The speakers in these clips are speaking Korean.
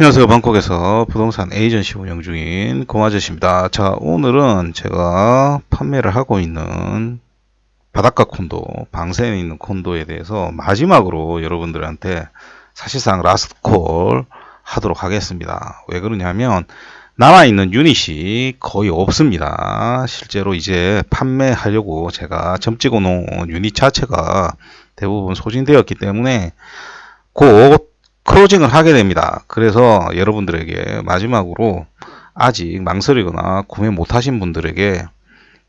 안녕하세요. 방콕에서 부동산 에이전시 운영 중인 고마저씨입니다. 자, 오늘은 제가 판매를 하고 있는 바닷가 콘도, 방세에 있는 콘도에 대해서 마지막으로 여러분들한테 사실상 라스트 콜 하도록 하겠습니다. 왜 그러냐면 남아있는 유닛이 거의 없습니다. 실제로 이제 판매하려고 제가 점 찍어 놓은 유닛 자체가 대부분 소진되었기 때문에 곧 클로징을 하게 됩니다. 그래서 여러분들에게 마지막으로 아직 망설이거나 구매 못하신 분들에게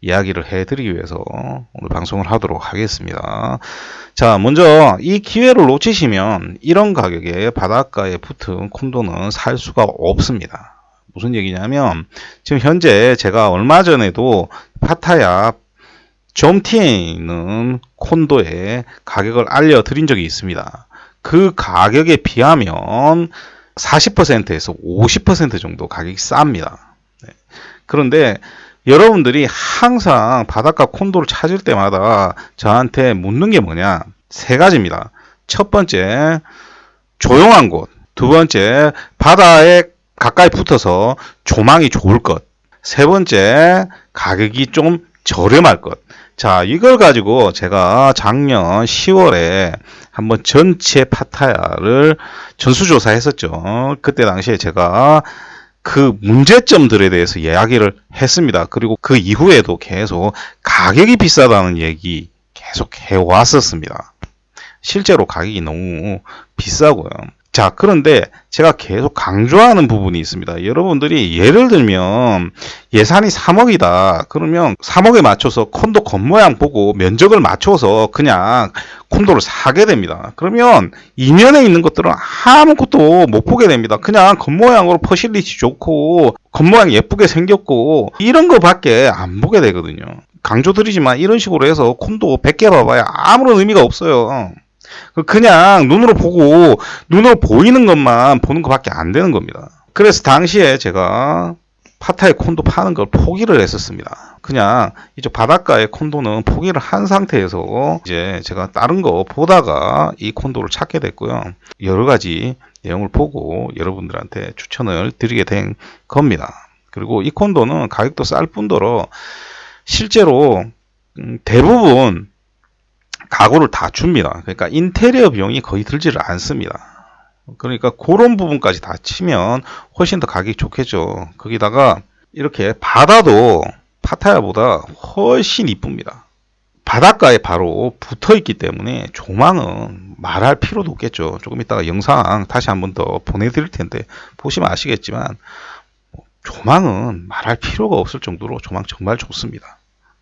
이야기를 해드리기 위해서 오늘 방송을 하도록 하겠습니다. 자, 먼저 이 기회를 놓치시면 이런 가격에 바닷가에 붙은 콘도는 살 수가 없습니다. 무슨 얘기냐면 지금 현재 제가 얼마 전에도 파타야 점티에 있는 콘도의 가격을 알려드린 적이 있습니다. 그 가격에 비하면 40%에서 50% 정도 가격이 쌉니다. 네. 그런데 여러분들이 항상 바닷가 콘도를 찾을 때마다 저한테 묻는 게 뭐냐? 세 가지입니다. 첫 번째, 조용한 곳. 두 번째, 바다에 가까이 붙어서 조망이 좋을 것. 세 번째, 가격이 좀 저렴할 것. 자, 이걸 가지고 제가 작년 10월에 한번 전체 파타야를 전수조사 했었죠. 그때 당시에 제가 그 문제점들에 대해서 이야기를 했습니다. 그리고 그 이후에도 계속 가격이 비싸다는 얘기 계속 해왔었습니다. 실제로 가격이 너무 비싸고요. 자, 그런데 제가 계속 강조하는 부분이 있습니다. 여러분들이 예를 들면 예산이 3억이다. 그러면 3억에 맞춰서 콘도 겉모양 보고 면적을 맞춰서 그냥 콘도를 사게 됩니다. 그러면 이면에 있는 것들은 아무것도 못 보게 됩니다. 그냥 겉모양으로 퍼실리티 좋고 겉모양 예쁘게 생겼고 이런 거밖에 안 보게 되거든요. 강조드리지만 이런 식으로 해서 콘도 100개 봐봐야 아무런 의미가 없어요. 그냥 눈으로 보고 눈으로 보이는 것만 보는 것밖에 안 되는 겁니다. 그래서 당시에 제가 파타의 콘도 파는 걸 포기를 했었습니다. 그냥 이쪽 바닷가의 콘도는 포기를 한 상태에서 이제 제가 다른 거 보다가 이 콘도를 찾게 됐고요. 여러 가지 내용을 보고 여러분들한테 추천을 드리게 된 겁니다. 그리고 이 콘도는 가격도 쌀 뿐더러 실제로 음, 대부분 가구를 다 줍니다. 그러니까 인테리어 비용이 거의 들지를 않습니다. 그러니까 그런 부분까지 다 치면 훨씬 더 가격이 좋겠죠. 거기다가 이렇게 바다도 파타야보다 훨씬 이쁩니다. 바닷가에 바로 붙어 있기 때문에 조망은 말할 필요도 없겠죠. 조금 이따가 영상 다시 한번 더 보내드릴 텐데 보시면 아시겠지만 조망은 말할 필요가 없을 정도로 조망 정말 좋습니다.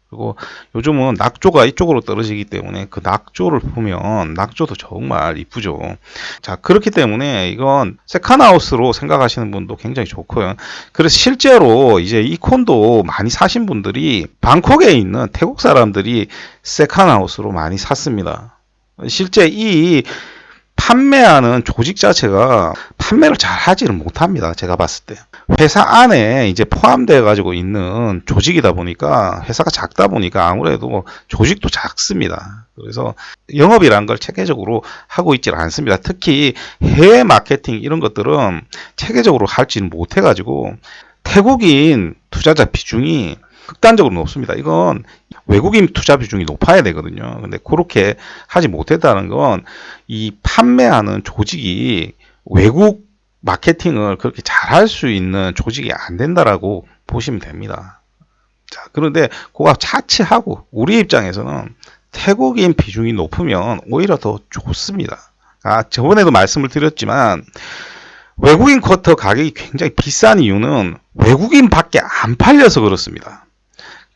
그리고 요즘은 낙조가 이쪽으로 떨어지기 때문에 그 낙조를 보면 낙조도 정말 이쁘죠. 자, 그렇기 때문에 이건 세컨하우스로 생각하시는 분도 굉장히 좋고요. 그래서 실제로 이제 이 콘도 많이 사신 분들이 방콕에 있는 태국 사람들이 세컨하우스로 많이 샀습니다. 실제 이 판매하는 조직 자체가 판매를 잘 하지를 못합니다. 제가 봤을 때. 회사 안에 이제 포함되어 가지고 있는 조직이다 보니까 회사가 작다 보니까 아무래도 조직도 작습니다. 그래서 영업이란 걸 체계적으로 하고 있질 않습니다. 특히 해외 마케팅 이런 것들은 체계적으로 할지는 못해 가지고 태국인 투자자 비중이 극단적으로 높습니다. 이건 외국인 투자 비중이 높아야 되거든요. 근데 그렇게 하지 못했다는 건 이 판매하는 조직이 외국 마케팅을 그렇게 잘 할 수 있는 조직이 안 된다라고 보시면 됩니다. 자, 그런데 그거 차치하고 우리 입장에서는 태국인 비중이 높으면 오히려 더 좋습니다. 아, 저번에도 말씀을 드렸지만 외국인 쿼터 가격이 굉장히 비싼 이유는 외국인밖에 안 팔려서 그렇습니다.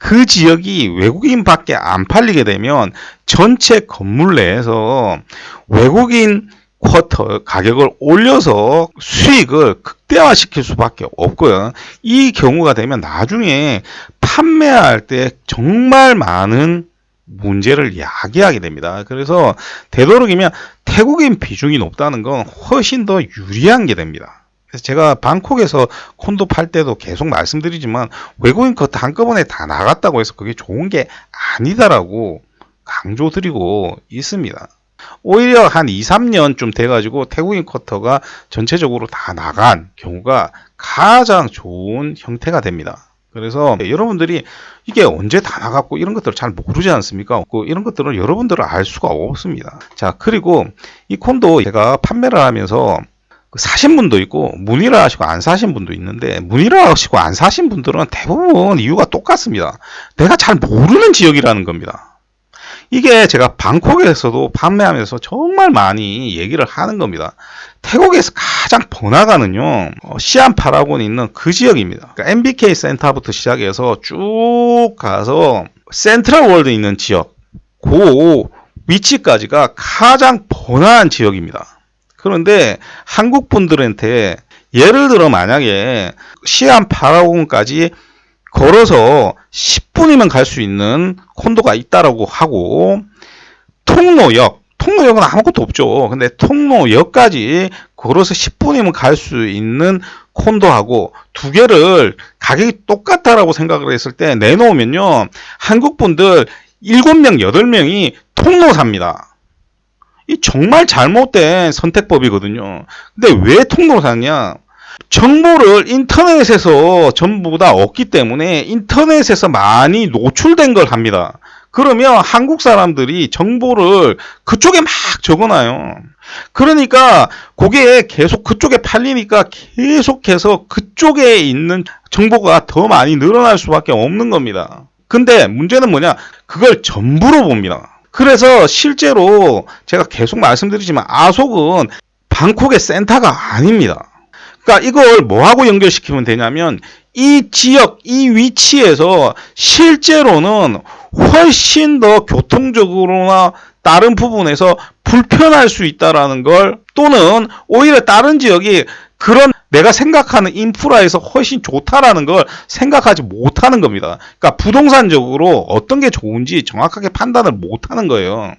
그 지역이 외국인밖에 안 팔리게 되면 전체 건물 내에서 외국인 쿼터 가격을 올려서 수익을 극대화시킬 수밖에 없고요. 이 경우가 되면 나중에 판매할 때 정말 많은 문제를 야기하게 됩니다. 그래서 되도록이면 태국인 비중이 높다는 건 훨씬 더 유리한 게 됩니다. 그래서 제가 방콕에서 콘도 팔 때도 계속 말씀드리지만 외국인 컷 한꺼번에 다 나갔다고 해서 그게 좋은 게 아니다라고 강조드리고 있습니다. 오히려 한 2, 3년쯤 돼가지고 태국인 쿼터가 전체적으로 다 나간 경우가 가장 좋은 형태가 됩니다. 그래서 여러분들이 이게 언제 다 나갔고 이런 것들을 잘 모르지 않습니까? 그 이런 것들을 여러분들은 알 수가 없습니다. 자, 그리고 이 콘도 제가 판매를 하면서 그 사신 분도 있고 문의를 하시고 안 사신 분도 있는데 문의를 하시고 안 사신 분들은 대부분 이유가 똑같습니다. 내가 잘 모르는 지역이라는 겁니다. 이게 제가 방콕에서도 판매하면서 정말 많이 얘기를 하는 겁니다. 태국에서 가장 번화가는요, 어, 시안 파라고는 있는 그 지역입니다. 그러니까 MBK 센터부터 시작해서 쭉 가서 센트럴 월드 있는 지역, 그 위치까지가 가장 번화한 지역입니다. 그런데 한국 분들한테 예를 들어 만약에 시안 파라곤까지 걸어서 10분이면 갈 수 있는 콘도가 있다라고 하고 통로역 통로역은 아무것도 없죠. 근데 통로역까지 걸어서 10분이면 갈 수 있는 콘도하고 두 개를 가격이 똑같다라고 생각을 했을 때 내놓으면요. 한국 분들 7명, 8명이 통로 삽니다. 이 정말 잘못된 선택법이거든요. 근데 왜 통로로 샀냐? 정보를 인터넷에서 전부 다 얻기 때문에 인터넷에서 많이 노출된 걸 합니다. 그러면 한국 사람들이 정보를 그쪽에 막 적어놔요. 그러니까 그게 계속 그쪽에 팔리니까 계속해서 그쪽에 있는 정보가 더 많이 늘어날 수밖에 없는 겁니다. 근데 문제는 뭐냐? 그걸 전부로 봅니다. 그래서 실제로 제가 계속 말씀드리지만 아속은 방콕의 센터가 아닙니다. 그러니까 이걸 뭐하고 연결시키면 되냐면 이 지역, 이 위치에서 실제로는 훨씬 더 교통적으로나 다른 부분에서 불편할 수 있다라는 걸 또는 오히려 다른 지역이 그런 내가 생각하는 인프라에서 훨씬 좋다라는 걸 생각하지 못하는 겁니다. 그러니까 부동산적으로 어떤 게 좋은지 정확하게 판단을 못하는 거예요.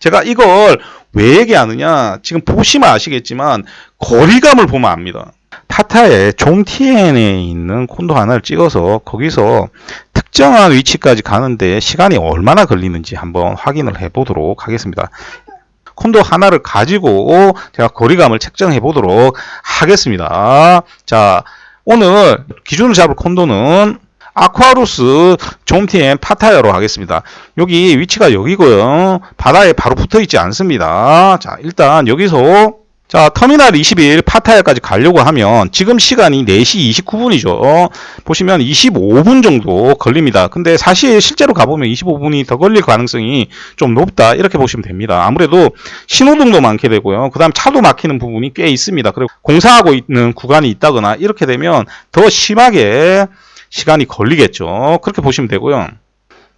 제가 이걸 왜 얘기하느냐? 지금 보시면 아시겠지만 거리감을 보면 압니다. 파타에 종TN에 있는 콘도 하나를 찍어서 거기서 특정한 위치까지 가는데 시간이 얼마나 걸리는지 한번 확인을 해 보도록 하겠습니다. 콘도 하나를 가지고 제가 거리감을 측정해 보도록 하겠습니다. 자, 오늘 기준을 잡을 콘도는 아쿠아루스 좀TN 파타야로 하겠습니다. 여기 위치가 여기고요. 바다에 바로 붙어 있지 않습니다. 자, 일단 여기서 자, 터미널 21 파타야까지 가려고 하면 지금 시간이 4시 29분이죠. 보시면 25분 정도 걸립니다. 근데 사실 실제로 가보면 25분이 더 걸릴 가능성이 좀 높다. 이렇게 보시면 됩니다. 아무래도 신호등도 많게 되고요. 그 다음 차도 막히는 부분이 꽤 있습니다. 그리고 공사하고 있는 구간이 있다거나 이렇게 되면 더 심하게 시간이 걸리겠죠. 그렇게 보시면 되고요.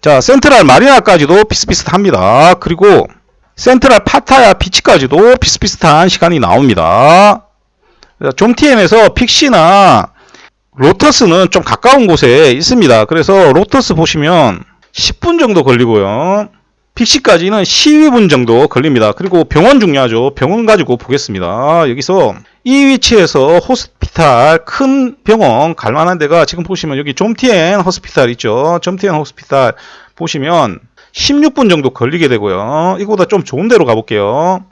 자, 센트럴 마리나까지도 비슷비슷합니다. 그리고 센트럴 파타야 비치까지도 비슷비슷한 시간이 나옵니다. 좀TM에서 픽시나 로터스는 좀 가까운 곳에 있습니다. 그래서 로터스 보시면 10분 정도 걸리고요. 픽시까지는 12분 정도 걸립니다. 그리고 병원 중요하죠. 병원 가지고 보겠습니다. 여기서 이 위치에서 호스피탈 큰 병원 갈 만한 데가 지금 보시면 여기 좀TN 호스피탈 있죠. 좀TN 호스피탈 보시면 16분 정도 걸리게 되고요. 이거보다 좀 좋은 데로 가볼게요.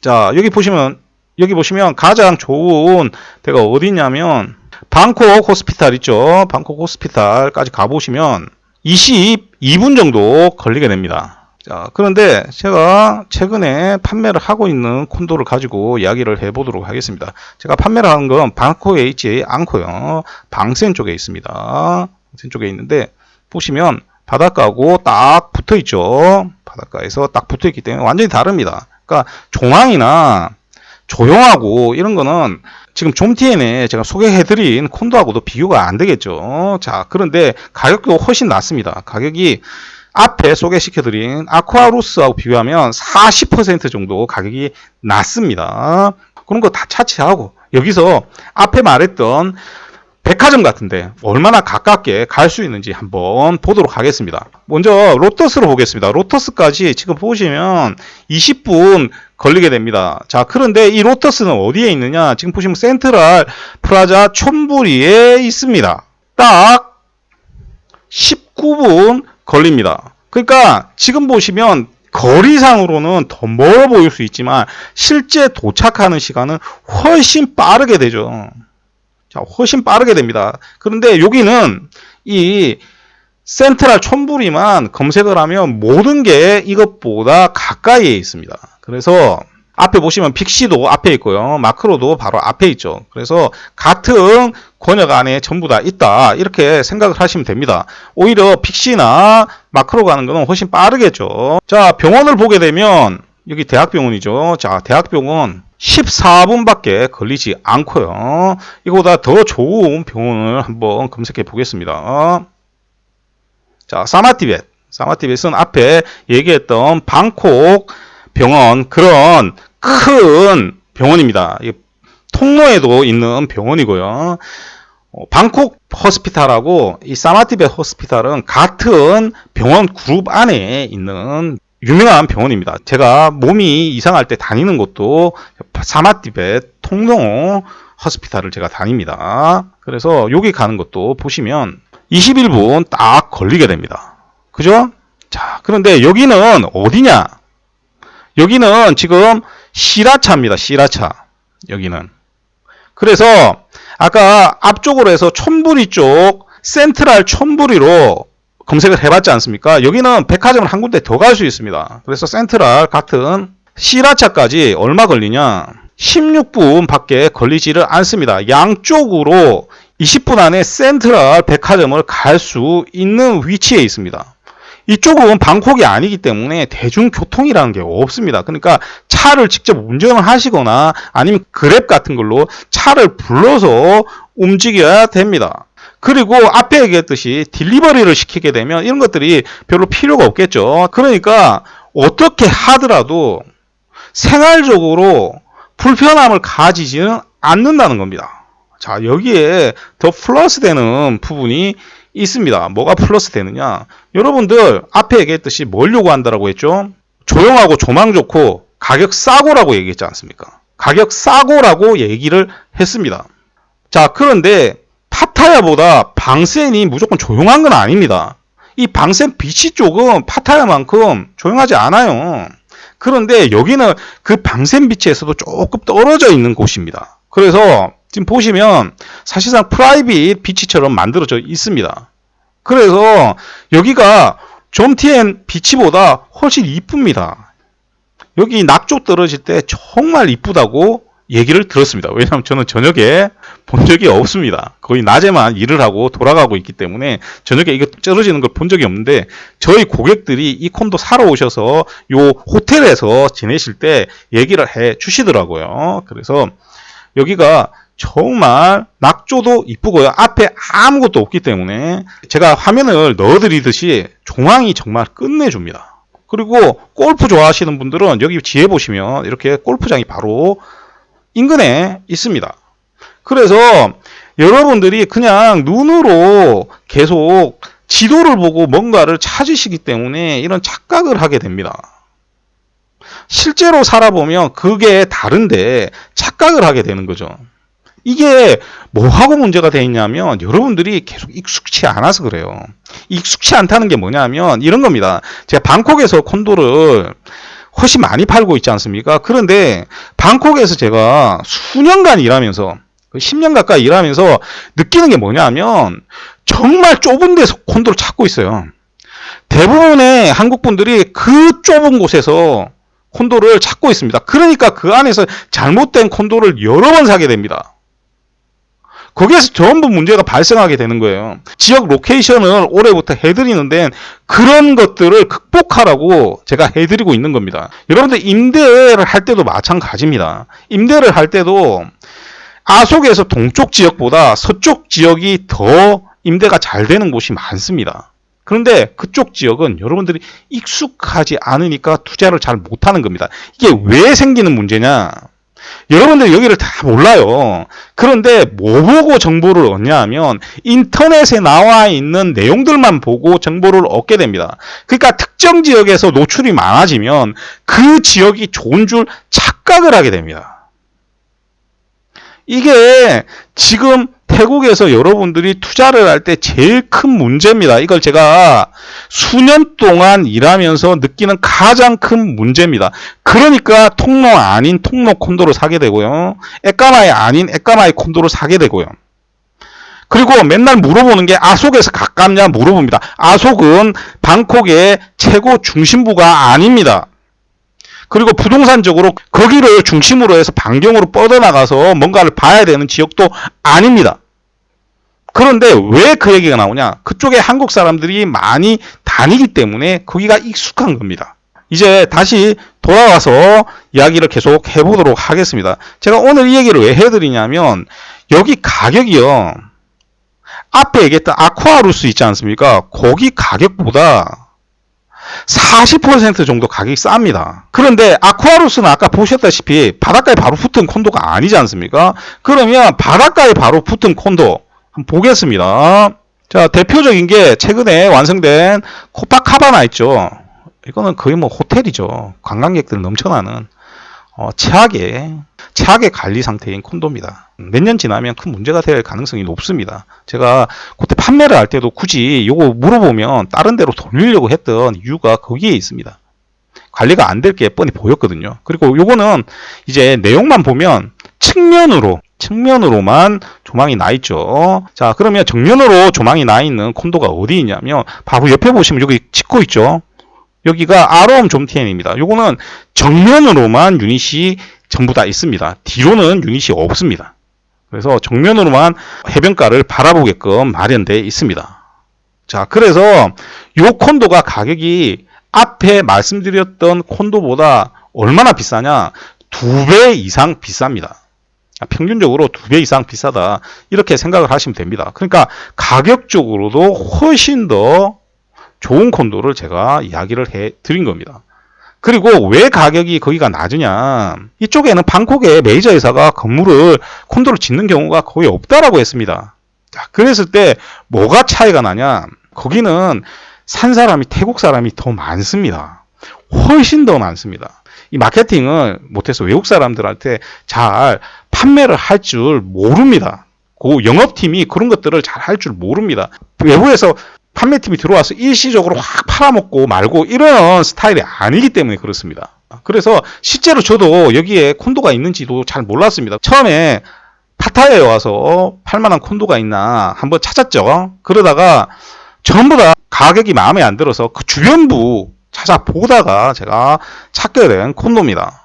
자, 여기 보시면, 여기 보시면 가장 좋은 데가 어디냐면, 방콕 호스피탈 있죠? 방콕 호스피탈까지 가보시면 22분 정도 걸리게 됩니다. 자, 그런데 제가 최근에 판매를 하고 있는 콘도를 가지고 이야기를 해보도록 하겠습니다. 제가 판매를 하는 건 방콕에 있지 않고요. 방센 쪽에 있습니다. 방센 쪽에 있는데, 보시면 바닷가하고 딱 붙어 있죠. 바닷가에서 딱 붙어 있기 때문에 완전히 다릅니다. 그러니까 종황이나 조용하고 이런 거는 지금 좀TN에 제가 소개해드린 콘도하고도 비교가 안 되겠죠. 자, 그런데 가격도 훨씬 낮습니다. 가격이 앞에 소개시켜드린 아쿠아루스하고 비교하면 40% 정도 가격이 낮습니다. 그런 거 다 차치하고 여기서 앞에 말했던 백화점 같은데 얼마나 가깝게 갈 수 있는지 한번 보도록 하겠습니다. 먼저 로터스로 보겠습니다. 로터스까지 지금 보시면 20분 걸리게 됩니다. 자, 그런데 이 로터스는 어디에 있느냐? 지금 보시면 센트럴 프라자 촌부리에 있습니다. 딱 19분 걸립니다. 그러니까 지금 보시면 거리상으로는 더 멀어 보일 수 있지만 실제 도착하는 시간은 훨씬 빠르게 되죠. 자, 훨씬 빠르게 됩니다. 그런데 여기는 이 센트럴 촌부리만 검색을 하면 모든 게 이것보다 가까이에 있습니다. 그래서 앞에 보시면 픽시도 앞에 있고요. 마크로도 바로 앞에 있죠. 그래서 같은 권역 안에 전부 다 있다. 이렇게 생각을 하시면 됩니다. 오히려 픽시나 마크로 가는 거는 훨씬 빠르겠죠. 자, 병원을 보게 되면 여기 대학병원이죠. 자, 대학병원 14분밖에 걸리지 않고요. 이거보다 더 좋은 병원을 한번 검색해 보겠습니다. 자, 사마티벳. 사마티벳은 앞에 얘기했던 방콕 병원 그런 큰 병원입니다. 통로에도 있는 병원이고요. 어, 방콕 호스피탈하고 이 사마티벳 호스피탈은 같은 병원 그룹 안에 있는 유명한 병원입니다. 제가 몸이 이상할 때 다니는 곳도 사마티벳 통로 호스피탈을 제가 다닙니다. 그래서 여기 가는 것도 보시면 21분 딱 걸리게 됩니다. 그죠? 자, 그런데 여기는 어디냐? 여기는 지금 시라차입니다. 시라차. 여기는. 그래서 아까 앞쪽으로 해서 촌부리 쪽 센트럴 촌부리로 검색을 해봤지 않습니까? 여기는 백화점을 한 군데 더 갈 수 있습니다. 그래서 센트럴 같은 시라차까지 얼마 걸리냐? 16분 밖에 걸리지를 않습니다. 양쪽으로 20분 안에 센트럴 백화점을 갈 수 있는 위치에 있습니다. 이쪽은 방콕이 아니기 때문에 대중교통이라는 게 없습니다. 그러니까 차를 직접 운전을 하시거나 아니면 그랩 같은 걸로 차를 불러서 움직여야 됩니다. 그리고 앞에 얘기했듯이 딜리버리를 시키게 되면 이런 것들이 별로 필요가 없겠죠. 그러니까 어떻게 하더라도 생활적으로 불편함을 가지지는 않는다는 겁니다. 자, 여기에 더 플러스 되는 부분이 있습니다. 뭐가 플러스 되느냐? 여러분들 앞에 얘기했듯이 뭘 요구한다라고 했죠? 조용하고 조망 좋고 가격 싸고라고 얘기했지 않습니까? 가격 싸고라고 얘기를 했습니다. 자, 그런데 파타야보다 방센이 무조건 조용한 건 아닙니다. 이 방센 비치 쪽은 파타야만큼 조용하지 않아요. 그런데 여기는 그 방센 비치에서도 조금 떨어져 있는 곳입니다. 그래서 지금 보시면 사실상 프라이빗 비치처럼 만들어져 있습니다. 그래서 여기가 좀티엔 비치보다 훨씬 이쁩니다. 여기 낙조 떨어질 때 정말 이쁘다고 얘기를 들었습니다. 왜냐하면 저는 저녁에 본 적이 없습니다. 거의 낮에만 일을 하고 돌아가고 있기 때문에 저녁에 이거 떨어지는 걸 본 적이 없는데 저희 고객들이 이 콘도 사러 오셔서 요 호텔에서 지내실 때 얘기를 해 주시더라고요. 그래서 여기가 정말 낙조도 이쁘고요. 앞에 아무것도 없기 때문에 제가 화면을 넣어드리듯이 종황이 정말 끝내줍니다. 그리고 골프 좋아하시는 분들은 여기 뒤에 보시면 이렇게 골프장이 바로 인근에 있습니다. 그래서 여러분들이 그냥 눈으로 계속 지도를 보고 뭔가를 찾으시기 때문에 이런 착각을 하게 됩니다. 실제로 살아보면 그게 다른데 착각을 하게 되는 거죠. 이게 뭐하고 문제가 돼 있냐면 여러분들이 계속 익숙치 않아서 그래요. 익숙치 않다는 게 뭐냐면 이런 겁니다. 제가 방콕에서 콘도를 훨씬 많이 팔고 있지 않습니까? 그런데 방콕에서 제가 수년간 일하면서 10년 가까이 일하면서 느끼는 게 뭐냐면 정말 좁은 데서 콘도를 찾고 있어요. 대부분의 한국 분들이 그 좁은 곳에서 콘도를 찾고 있습니다. 그러니까 그 안에서 잘못된 콘도를 여러 번 사게 됩니다. 거기에서 전부 문제가 발생하게 되는 거예요. 지역 로케이션을 올해부터 해드리는데 그런 것들을 극복하라고 제가 해드리고 있는 겁니다. 여러분들 임대를 할 때도 마찬가지입니다. 임대를 할 때도 아속에서 동쪽 지역보다 서쪽 지역이 더 임대가 잘 되는 곳이 많습니다. 그런데 그쪽 지역은 여러분들이 익숙하지 않으니까 투자를 잘 못하는 겁니다. 이게 왜 생기는 문제냐? 여러분들 여기를 다 몰라요. 그런데 뭐 보고 정보를 얻냐 하면 인터넷에 나와 있는 내용들만 보고 정보를 얻게 됩니다. 그러니까 특정 지역에서 노출이 많아지면 그 지역이 좋은 줄 착각을 하게 됩니다. 이게 지금 태국에서 여러분들이 투자를 할 때 제일 큰 문제입니다. 이걸 제가 수년 동안 일하면서 느끼는 가장 큰 문제입니다. 그러니까 통로 아닌 통로 콘도를 사게 되고요. 에까마이 아닌 에까마이 콘도를 사게 되고요. 그리고 맨날 물어보는 게 아속에서 가깝냐 물어봅니다. 아속은 방콕의 최고 중심부가 아닙니다. 그리고 부동산적으로 거기를 중심으로 해서 반경으로 뻗어나가서 뭔가를 봐야 되는 지역도 아닙니다. 그런데 왜 그 얘기가 나오냐? 그쪽에 한국 사람들이 많이 다니기 때문에 거기가 익숙한 겁니다. 이제 다시 돌아와서 이야기를 계속 해보도록 하겠습니다. 제가 오늘 이 얘기를 왜 해드리냐면 여기 가격이요. 앞에 얘기했던 아쿠아루스 있지 않습니까? 거기 가격보다 40% 정도 가격이 쌉니다. 그런데 아쿠아루스는 아까 보셨다시피 바닷가에 바로 붙은 콘도가 아니지 않습니까? 그러면 바닷가에 바로 붙은 콘도 한번 보겠습니다. 자, 대표적인 게 최근에 완성된 코파카바나 있죠. 이거는 거의 뭐 호텔이죠. 관광객들 넘쳐나는 어, 최악의 최악의 관리 상태인 콘도입니다. 몇 년 지나면 큰 문제가 될 가능성이 높습니다. 제가 그때 판매를 할 때도 굳이 이거 물어보면 다른 데로 돌리려고 했던 이유가 거기에 있습니다. 관리가 안 될 게 뻔히 보였거든요. 그리고 요거는 이제 내용만 보면 측면으로 측면으로만 조망이 나 있죠. 자, 그러면 정면으로 조망이 나 있는 콘도가 어디 있냐면 바로 옆에 보시면 여기 찍고 있죠. 여기가 아롬 좀티엔입니다. 요거는 정면으로만 유닛이 전부 다 있습니다. 뒤로는 유닛이 없습니다. 그래서 정면으로만 해변가를 바라보게끔 마련되어 있습니다. 자, 그래서 요 콘도가 가격이 앞에 말씀드렸던 콘도보다 얼마나 비싸냐? 두 배 이상 비쌉니다. 평균적으로 두 배 이상 비싸다. 이렇게 생각을 하시면 됩니다. 그러니까 가격적으로도 훨씬 더 좋은 콘도를 제가 이야기를 해 드린 겁니다. 그리고 왜 가격이 거기가 낮으냐. 이쪽에는 방콕의 메이저 회사가 건물을 콘도를 짓는 경우가 거의 없다라고 했습니다. 자, 그랬을 때 뭐가 차이가 나냐. 거기는 산 사람이 태국 사람이 더 많습니다. 훨씬 더 많습니다. 이 마케팅을 못해서 외국 사람들한테 잘 판매를 할 줄 모릅니다. 그 영업팀이 그런 것들을 잘 할 줄 모릅니다. 외부에서 판매팀이 들어와서 일시적으로 확 팔아먹고 말고 이런 스타일이 아니기 때문에 그렇습니다. 그래서 실제로 저도 여기에 콘도가 있는지도 잘 몰랐습니다. 처음에 파타야에 와서 팔만한 콘도가 있나 한번 찾았죠. 그러다가 전부 다 가격이 마음에 안 들어서 그 주변부 찾아보다가 제가 찾게 된 콘도입니다.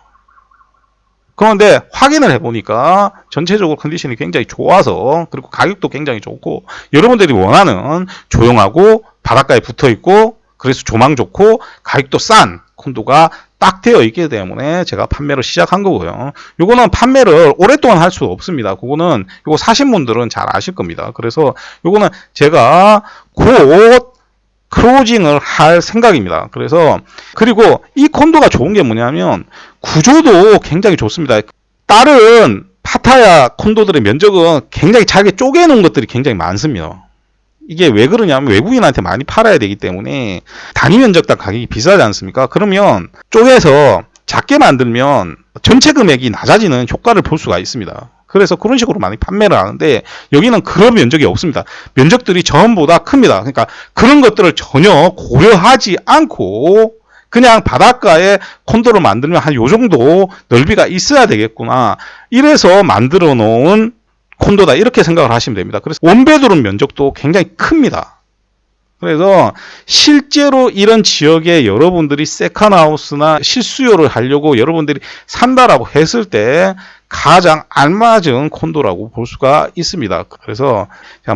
그런데 확인을 해보니까 전체적으로 컨디션이 굉장히 좋아서 그리고 가격도 굉장히 좋고 여러분들이 원하는 조용하고 바닷가에 붙어 있고 그래서 조망 좋고 가격도 싼 콘도가 딱 되어 있기 때문에 제가 판매를 시작한 거고요. 요거는 판매를 오랫동안 할 수 없습니다. 그거는 요거 사신 분들은 잘 아실 겁니다. 그래서 요거는 제가 곧 크로징을 할 생각입니다. 그래서 그리고 이 콘도가 좋은 게 뭐냐면 구조도 굉장히 좋습니다. 다른 파타야 콘도들의 면적은 굉장히 잘게 쪼개놓은 것들이 굉장히 많습니다. 이게 왜 그러냐면 외국인한테 많이 팔아야 되기 때문에 단위 면적당 가격이 비싸지 않습니까? 그러면 쪼개서 작게 만들면 전체 금액이 낮아지는 효과를 볼 수가 있습니다. 그래서 그런 식으로 많이 판매를 하는데 여기는 그런 면적이 없습니다. 면적들이 전부 다 큽니다. 그러니까 그런 것들을 전혀 고려하지 않고 그냥 바닷가에 콘도를 만들면 한 요 정도 넓이가 있어야 되겠구나. 이래서 만들어 놓은 콘도다. 이렇게 생각을 하시면 됩니다. 그래서 원베드룸 면적도 굉장히 큽니다. 그래서 실제로 이런 지역에 여러분들이 세컨하우스나 실수요를 하려고 여러분들이 산다라고 했을 때 가장 알맞은 콘도라고 볼 수가 있습니다. 그래서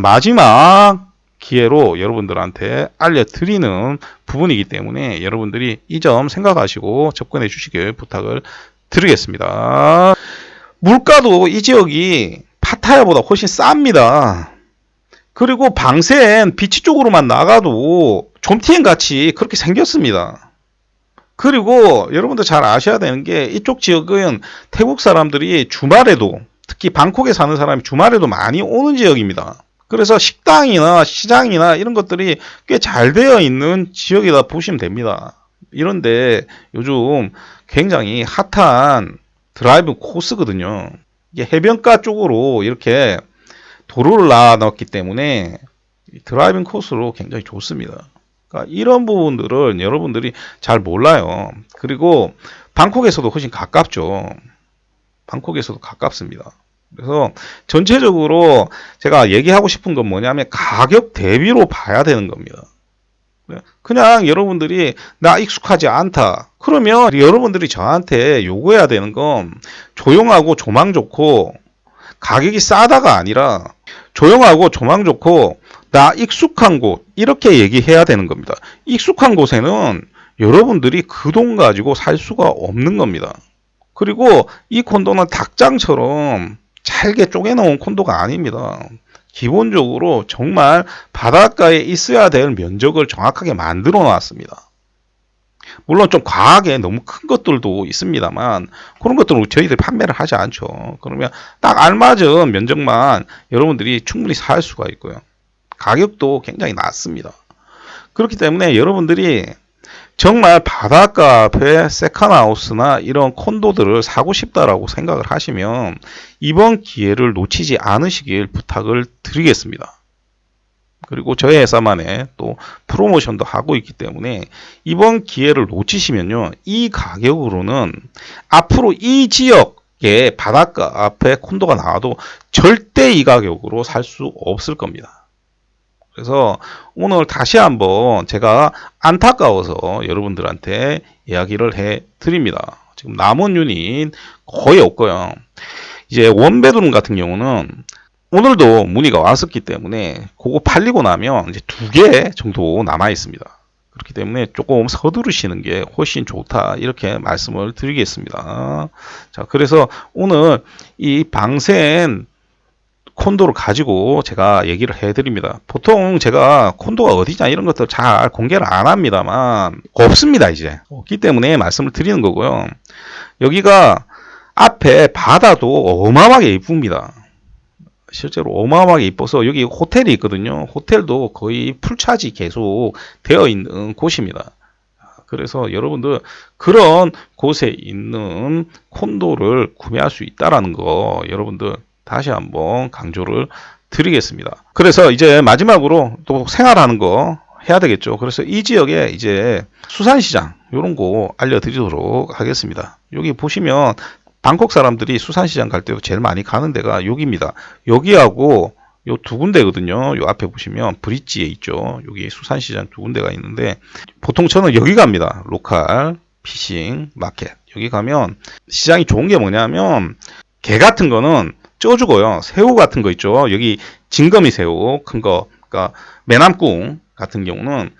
마지막 기회로 여러분들한테 알려드리는 부분이기 때문에 여러분들이 이 점 생각하시고 접근해 주시길 부탁을 드리겠습니다. 물가도 이 지역이 파타야보다 훨씬 쌉니다. 그리고 방센 비치 쪽으로만 나가도 좀티엔 같이 그렇게 생겼습니다. 그리고 여러분들 잘 아셔야 되는 게 이쪽 지역은 태국 사람들이 주말에도 특히 방콕에 사는 사람이 주말에도 많이 오는 지역입니다. 그래서 식당이나 시장이나 이런 것들이 꽤 잘 되어 있는 지역이다 보시면 됩니다. 이런데 요즘 굉장히 핫한 드라이브 코스거든요. 이게 해변가 쪽으로 이렇게 도로를 놔놨기 때문에 이 드라이빙 코스로 굉장히 좋습니다. 그러니까 이런 부분들을 여러분들이 잘 몰라요. 그리고 방콕에서도 훨씬 가깝죠. 방콕에서도 가깝습니다. 그래서 전체적으로 제가 얘기하고 싶은 건 뭐냐면 가격 대비로 봐야 되는 겁니다. 그냥 여러분들이 나 익숙하지 않다. 그러면 여러분들이 저한테 요구해야 되는 건 조용하고 조망 좋고 가격이 싸다가 아니라 조용하고 조망 좋고 나 익숙한 곳 이렇게 얘기해야 되는 겁니다. 익숙한 곳에는 여러분들이 그 돈 가지고 살 수가 없는 겁니다. 그리고 이 콘도는 닭장처럼 잘게 쪼개놓은 콘도가 아닙니다. 기본적으로 정말 바닷가에 있어야 될 면적을 정확하게 만들어 놨습니다. 물론 좀 과하게 너무 큰 것들도 있습니다만 그런 것들은 저희들이 판매를 하지 않죠. 그러면 딱 알맞은 면적만 여러분들이 충분히 살 수가 있고요. 가격도 굉장히 낮습니다. 그렇기 때문에 여러분들이 정말 바닷가 앞에 세컨하우스나 이런 콘도들을 사고 싶다라고 생각을 하시면 이번 기회를 놓치지 않으시길 부탁을 드리겠습니다. 그리고 저희 회사만의 또 프로모션도 하고 있기 때문에 이번 기회를 놓치시면요. 이 가격으로는 앞으로 이 지역에 바닷가 앞에 콘도가 나와도 절대 이 가격으로 살 수 없을 겁니다. 그래서 오늘 다시 한번 제가 안타까워서 여러분들한테 이야기를 해 드립니다. 지금 남은 유닛 거의 없고요. 이제 원베드룸 같은 경우는 오늘도 문의가 왔었기 때문에 그거 팔리고 나면 이제 두 개 정도 남아 있습니다. 그렇기 때문에 조금 서두르시는 게 훨씬 좋다 이렇게 말씀을 드리겠습니다. 자 그래서 오늘 이 방센 콘도를 가지고 제가 얘기를 해드립니다. 보통 제가 콘도가 어디냐 이런 것들 잘 공개를 안 합니다만 없습니다 이제 없기 때문에 말씀을 드리는 거고요. 여기가 앞에 바다도 어마어마하게 이쁩니다. 실제로 어마어마하게 이뻐서 여기 호텔이 있거든요. 호텔도 거의 풀차지 계속 되어 있는 곳입니다. 그래서 여러분들 그런 곳에 있는 콘도를 구매할 수 있다라는 거 여러분들 다시 한번 강조를 드리겠습니다. 그래서 이제 마지막으로 또 생활하는 거 해야 되겠죠. 그래서 이 지역에 이제 수산시장 이런 거 알려드리도록 하겠습니다. 여기 보시면 방콕 사람들이 수산시장 갈 때 제일 많이 가는 데가 여기입니다. 여기하고 요 두 군데거든요. 요 앞에 보시면 브릿지에 있죠. 여기 수산시장 두 군데가 있는데 보통 저는 여기 갑니다. 로컬 피싱 마켓 여기 가면 시장이 좋은 게 뭐냐면 게 같은 거는 쪄주고요. 새우 같은 거 있죠. 여기 진거미 새우 큰 거, 그러니까 매남꿍 같은 경우는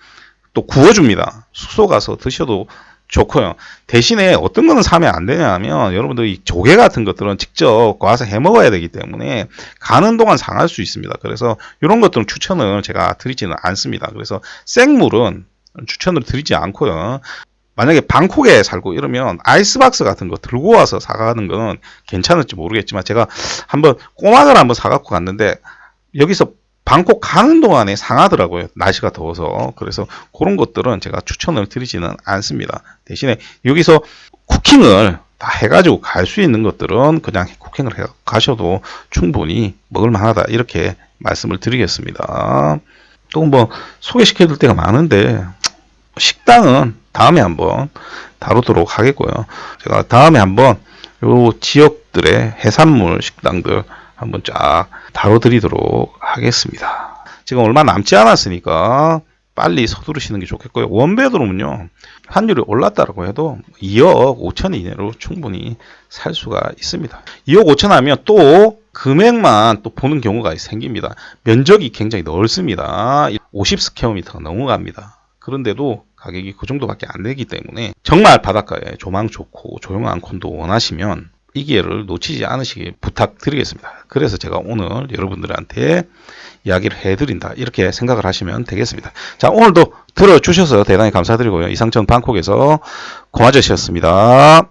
또 구워줍니다. 숙소 가서 드셔도 좋고요. 대신에 어떤 거는 사면 안 되냐 하면 여러분들 이 조개 같은 것들은 직접 와서 해 먹어야 되기 때문에 가는 동안 상할 수 있습니다. 그래서 이런 것들은 추천을 제가 드리지는 않습니다. 그래서 생물은 추천을 드리지 않고요. 만약에 방콕에 살고 이러면 아이스박스 같은 거 들고 와서 사가는 거는 괜찮을지 모르겠지만 제가 한번 꼬막을 한번 사갖고 갔는데 여기서 방콕 가는 동안에 상하더라고요. 날씨가 더워서. 그래서 그런 것들은 제가 추천을 드리지는 않습니다. 대신에 여기서 쿠킹을 다 해가지고 갈 수 있는 것들은 그냥 쿠킹을 해 가셔도 충분히 먹을 만하다. 이렇게 말씀을 드리겠습니다. 또 뭐 소개시켜 줄 때가 많은데 식당은 다음에 한번 다루도록 하겠고요. 제가 다음에 한번 요 지역들의 해산물 식당들 한번 쫙 다뤄드리도록 하겠습니다. 지금 얼마 남지 않았으니까 빨리 서두르시는 게 좋겠고요. 원베드룸은요, 환율이 올랐다고 해도 2억 5천 이내로 충분히 살 수가 있습니다. 2억 5천 하면 또 금액만 또 보는 경우가 생깁니다. 면적이 굉장히 넓습니다. 50 스퀘어미터가 넘어갑니다. 그런데도 가격이 그 정도밖에 안 되기 때문에 정말 바닷가에 조망 좋고 조용한 콘도 원하시면 이 기회를 놓치지 않으시길 부탁드리겠습니다. 그래서 제가 오늘 여러분들한테 이야기를 해드린다. 이렇게 생각을 하시면 되겠습니다. 자, 오늘도 들어주셔서 대단히 감사드리고요. 이상천 방콕에서 고마저씨였습니다.